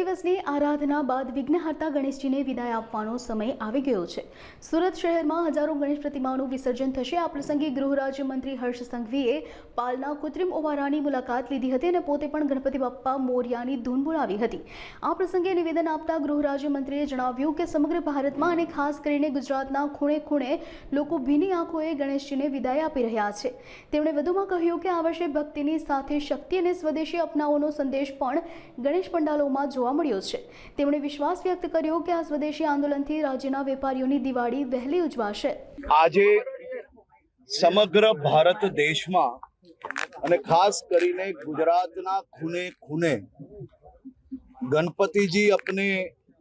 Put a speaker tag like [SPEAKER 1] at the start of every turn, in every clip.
[SPEAKER 1] દિવસની આરાધના બાદ વિઘ્નહર્તા ગણેશજીને વિદાય આપવાનો સમય આવી ગયો છે. સુરત શહેરમાં હજારો ગણેશ પ્રતિમાઓનું વિસર્જન થશે. આ પ્રસંગે ગૃહ રાજ્યમંત્રી હર્ષ સંઘવીએ પાલના કૃત્રિમ ઓવારાની મુલાકાત લીધી હતી અને પોતે પણ ગણપતિ બાપ્પા મોરિયાની ધૂન બોલાવી હતી. આ પ્રસંગે નિવેદન આપતા ગૃહ જણાવ્યું કે સમગ્ર ભારતમાં અને ખાસ કરીને ગુજરાતના ખૂણે ખૂણે લોકો ભીની આંખોએ ગણેશજીને વિદાય આપી રહ્યા છે. તેમણે વધુમાં કહ્યું કે આ વર્ષે ભક્તિની સાથે શક્તિ અને સ્વદેશી અપનાવવાનો સંદેશ પણ ગણેશ પંડાલોમાં જોવા જોવા મળ્યો છે. તેમણે વિશ્વાસ વ્યક્ત કર્યો કે આ સ્વદેશી આંદોલનથી રાજ્યના વેપારીઓની દિવાળી વહેલી ઉજવાશે.
[SPEAKER 2] આજે સમગ્ર ભારત દેશમાં અને ખાસ કરીને ગુજરાતના ખૂને ખૂને ગણપતિજી અપને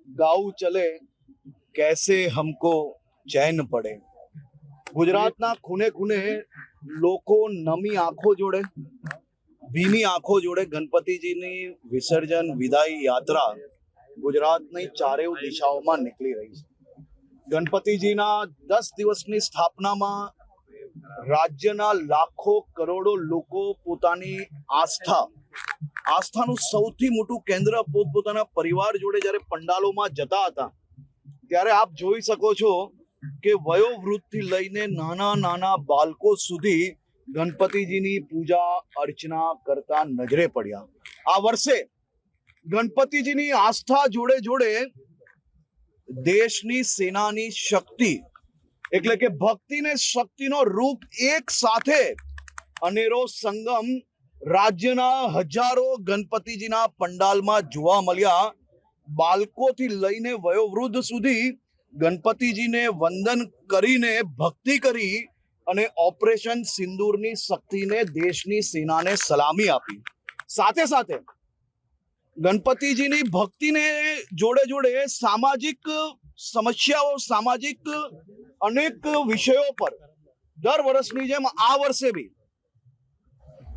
[SPEAKER 2] ગાઉ ચલે, કેસે હમકો ચેન પડે. ગુજરાતના ખૂને ખૂને લોકો નમી આંખો જોડે ભીની આંખો જોડે ગણપતિજીની વિસર્જન, વિદાય યાત્રા ગુજરાતની ચારેય દિશાઓમાં નીકળી રહી છે. ગણપતિજીના દસ દિવસની સ્થાપનામાં રાજ્યના લાખો કરોડો લોકો પોતાની આસ્થા, આસ્થાનું સૌથી મોટું કેન્દ્ર પોતપોતાના પરિવાર જોડે જ્યારે પંડાલોમાં જતા હતા, ત્યારે આપ જોઈ શકો છો કે વયોવૃદ્ધથી લઈને નાના નાના બાળકો સુધી ગણપતિજીની પૂજા, અર્ચના કરતા નજરે પડ્યા. આ વર્ષે ગણપતિજીની આસ્થા જોડે જોડે દેશની સેનાની શક્તિ, એટલે કે ભક્તિ ને શક્તિનો રૂપ એક સાથે અનેરો સંગમ રાજ્યના હજારો ગણપતિજીના પંડાલમાં જોવા મળ્યા. બાળકોથી લઈને વયોવૃદ્ધ સુધી ગણપતિજીને વંદન કરીને ભક્તિ કરી અને ઓપરેશન સિંદૂરની શક્તિને દેશની સેનાને સલામી આપી. સાથે સાથે ગણપતિજીની ભક્તિને જોડે જોડે સામાજિક સમસ્યાઓ, સામાજિક અનેક વિષયો પર દર વર્ષની જેમ આ વર્ષે બી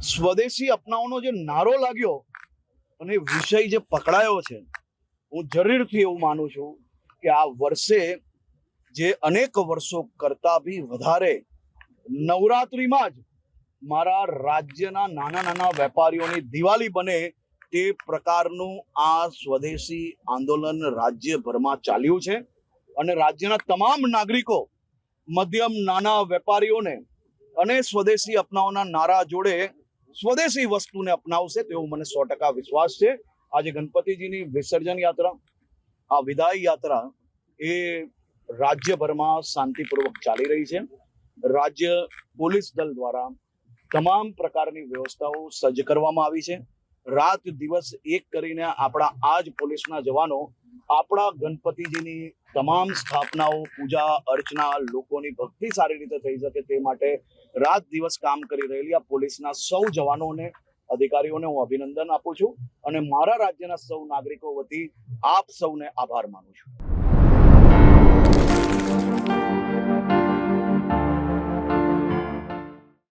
[SPEAKER 2] સ્વદેશી અપનાવવાનો જે નારો લાગ્યો અને વિષય જે પકડાયો છે, હું જરૂરથી એવું માનું છું કે આ વર્ષે જે અનેક વર્ષો કરતા બી વધારે નવરાત્રિમાં જ મારા રાજ્યના નાના નાના વેપારીઓની દિવાળી બને તે પ્રકારનું આ સ્વદેશી આંદોલન રાજ્યભરમાં ચાલ્યું છે. અને રાજ્યના તમામ નાગરિકો, મધ્યમ નાના વેપારીઓને અને સ્વદેશી અપનાવના નારા જોડે સ્વદેશી વસ્તુને અપનાવશે તેવો મને સો ટકા વિશ્વાસ છે. આજે ગણપતિજીની વિસર્જન યાત્રા, આ વિદાય યાત્રા એ રાજ્યભરમાં શાંતિપૂર્વક ચાલી રહી છે. રાજ્ય પોલીસ દળ દ્વારા તમામ પ્રકારની વ્યવસ્થાઓ સજ્જ કરવામાં આવી છે. રાત દિવસ એક કરીને આપણા આ જ પોલીસના જવાનો, આપણા ગણપતિજીની તમામ સ્થાપનાઓ, પૂજા અર્ચના, લોકોની ભક્તિ સારી રીતે થઈ શકે તે માટે રાત દિવસ કામ કરી રહેલી આ પોલીસના સૌ જવાનોને, અધિકારીઓને હું અભિનંદન આપું છું અને મારા રાજ્યના સૌ નાગરિકો વતી આપ સૌને આભાર માનું છું.